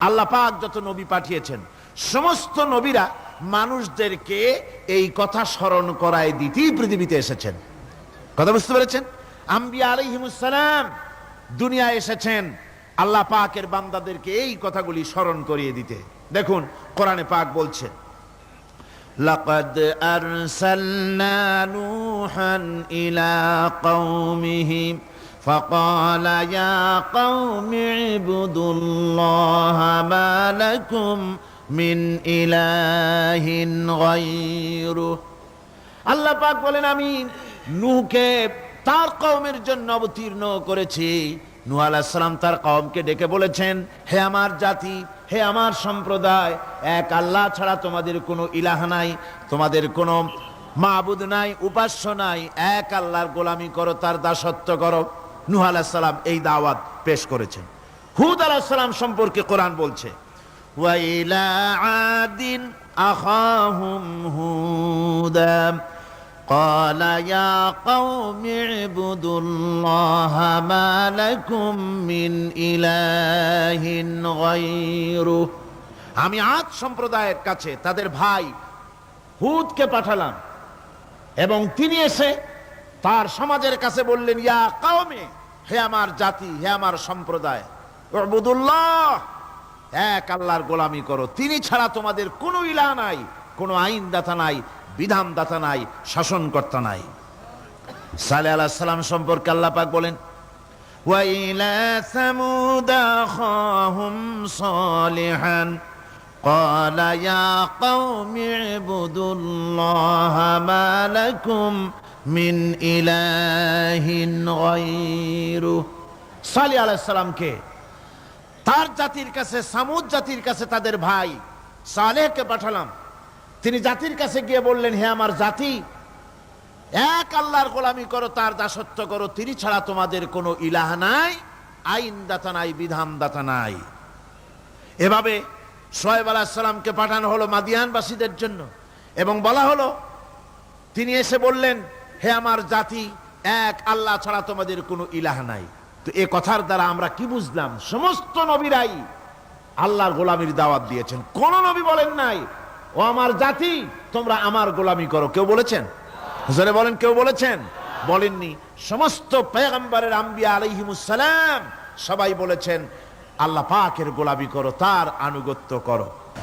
আল্লাহ পাক যত নবী পাঠিয়েছেন সমস্ত নবীরা মানুষদেরকে এই কথা স্মরণ করায় দিতেই পৃথিবীতে এসেছেন কথা বুঝতে পেরেছেন আম্বিয়া আলাইহিমুসালাম দুনিয়া এসেছেন আল্লাহ পাকের বান্দাদেরকে এই কথাগুলি স্মরণ করিয়ে দিতে দেখুন কোরআনে পাক বলছে لقد أرسلنا نوحا إلى قومه فقال يا قوم اعبدوا الله ما لكم من إله غيره আল্লাহ পাক বলেন আমি নূহকে তার কওমের জন্য অবতীর্ণ করেছি নূহ আলাইহিস সালাম তার কওমকে ডেকে বলেছেন হে আমার জাতি হে আমার সম্প্রদায় এক আল্লাহ ছাড়া তোমাদের কোনো ইলাহ নাই তোমাদের কোনো মাবুদ নাই উপাস্য নাই এক আল্লাহর গোলামি করো তার দাসত্ব করো নূহ আলাইহিস সালাম এই দাওয়াত পেশ করেছেন হুদ আলাইহিস সালাম সম্পর্কে কোরআন বলছে وإلى عاد أخاهم هودا قال يا قوم اعبدوا الله ما لكم من إله غيره আমি আজ সম্প্রদায়ের কাছে তাদের ভাই হুদকে পাঠালাম এবং তিনি এসে তার সমাজের কাছে বললেন ইয়া কাউমে হে আমার জাতি হে আমার সম্প্রদায় উবুদুল্লাহ এক আল্লাহর গোলামি করো তিনি ছাড়া তোমাদের কোনো ইলা নাই কোনো আইন দাতা নাই বিধান দাতা নাই শাসনকর্তা নাই সালে আলাহ সালাম সম্পর্কে আল্লাহ পাক বলেন وإلى ثمود أخاهم صالحا قال يا قوم اعبدوا الله ما لكم মিন ইলাহিন গায়রু। সালি আলাইসালামকে তার জাতির কাছে, সামুদ জাতির কাছে তাদের ভাই সালেহকে পাঠালাম। তিনি জাতির কাছে গিয়ে বললেন, হে আমার জাতি, এক আল্লাহর গোলামি করো, তার দাসত্ব করো, তিনি ছাড়া তোমাদের কোনো ইলাহ নাই, আইনদাতা নাই, বিধানদাতা নাই। এভাবে সোহেব আলাহিসাল্লামকে পাঠানো হলো মাদিয়ানবাসীদের জন্য এবং বলা হলো, তিনি এসে বললেন হে আমার জাতি, এক আল্লাহ ছাড়া তোমাদের কোনো ইলাহ নাই। তো এ কথার দ্বারা আমরা কি বুঝলাম? সমস্ত নবীরাই আল্লাহর গোলামির দাওয়াত দিয়েছেন। কোন নবী বলেন নাই, ও আমার জাতি, তোমরা আমার গোলামি করো। কেউ বলেছেন? হুজুরে বলেন, কেউ বলেছেন? বলেননি। সমস্ত পেগম্বরের আম্বিয়া আলাইহিমুসালাম সবাই বলেছেন, আল্লাহ পাকের গোলামি করো, তার আনুগত্য করো।